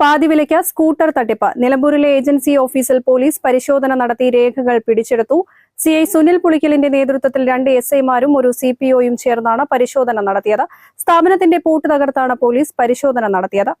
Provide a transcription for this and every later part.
പാതിവിലയ്ക്ക് scooter തട്ടിപ്പ്. നിലമ്പൂരിലെ agency ഓഫീസിൽ പോലീസ് പരിശോധന നടത്തി രേഖകൾ പിടിച്ചെടുത്തു. സി ഐ സുനിൽ പുളിക്കലിന്റെ നേതൃത്വത്തിൽ രണ്ട് എസ് ഐമാരും ഒരു സി പി ഒയും ചേർന്നാണ് പരിശോധന നടത്തിയത്. സ്ഥാപനത്തിന്റെ പൂട്ട് തകർത്താണ് പോലീസ് പരിശോധന നടത്തിയത്.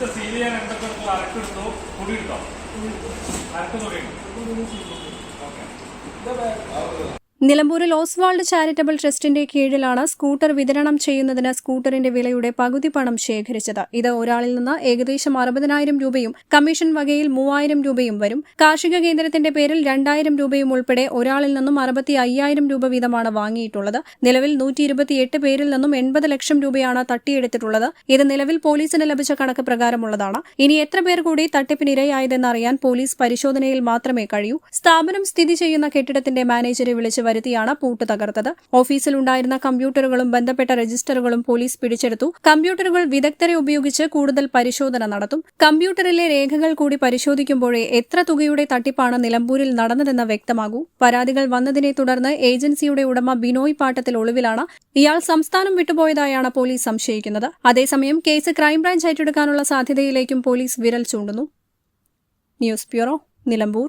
അഞ്ച് സീൽ ചെയ്യാൻ എന്തൊക്കെ അരക്കെടുത്തു പൊടി എടുത്തോ? അരക്ക് തുടങ്ങി ഓക്കെ. നിലമ്പൂരിൽ ഓസ്വാൾഡ് ചാരിറ്റബിൾ ട്രസ്റ്റിന്റെ കീഴിലാണ് സ്കൂട്ടർ വിതരണം ചെയ്യുന്നതിന് സ്കൂട്ടറിന്റെ വിലയുടെ പകുതി പണം ശേഖരിച്ചത്. ഇത് ഒരാളിൽ നിന്ന് ഏകദേശം അറുപതിനായിരം രൂപയും കമ്മീഷൻ വകയിൽ മൂവായിരം രൂപയും വരും. കാർഷിക കേന്ദ്രത്തിന്റെ പേരിൽ രണ്ടായിരം രൂപയും ഉൾപ്പെടെ ഒരാളിൽ നിന്നും അറുപത്തി അയ്യായിരം രൂപ വീതമാണ് വാങ്ങിയിട്ടുള്ളത്. നിലവിൽ നൂറ്റി ഇരുപത്തിയെട്ട് പേരിൽ നിന്നും എൺപത് ലക്ഷം രൂപയാണ് തട്ടിയെടുത്തിട്ടുള്ളത്. ഇത് നിലവിൽ പോലീസിന് ലഭിച്ച കണക്ക് പ്രകാരമുള്ളതാണ്. ഇനി എത്ര പേർ കൂടി തട്ടിപ്പിനിരയായതെന്നറിയാൻ പോലീസ് പരിശോധനയിൽ മാത്രമേ കഴിയൂ. സ്ഥാപനം സ്ഥിതി ചെയ്യുന്ന കെട്ടിടത്തിന്റെ മാനേജരെ വിളിച്ചു വരുത്തിയാണ് പൂട്ട് തകർത്തത്. ഓഫീസിലുണ്ടായിരുന്ന കമ്പ്യൂട്ടറുകളും ബന്ധപ്പെട്ട രജിസ്റ്ററുകളും പോലീസ് പിടിച്ചെടുത്തു. കമ്പ്യൂട്ടറുകൾ വിദഗ്ധരെ ഉപയോഗിച്ച് കൂടുതൽ പരിശോധന നടത്തും. കമ്പ്യൂട്ടറിലെ രേഖകൾ കൂടി പരിശോധിക്കുമ്പോഴേ എത്ര തുകയുടെ തട്ടിപ്പാണ് നിലമ്പൂരിൽ നടന്നതെന്ന് വ്യക്തമാകൂ. പരാതികൾ വന്നതിനെ തുടർന്ന് ഏജൻസിയുടെ ഉടമ ബിനോയ് പാട്ടത്തിൽ ഒളിവിലാണ്. ഇയാൾ സംസ്ഥാനം വിട്ടുപോയതായാണ് പോലീസ് സംശയിക്കുന്നത്. അതേസമയം കേസ് ക്രൈംബ്രാഞ്ച് ഏറ്റെടുക്കാനുള്ള സാധ്യതയിലേക്കും പോലീസ് വിരൽ ചൂണ്ടുന്നു. News bureau Nilambur.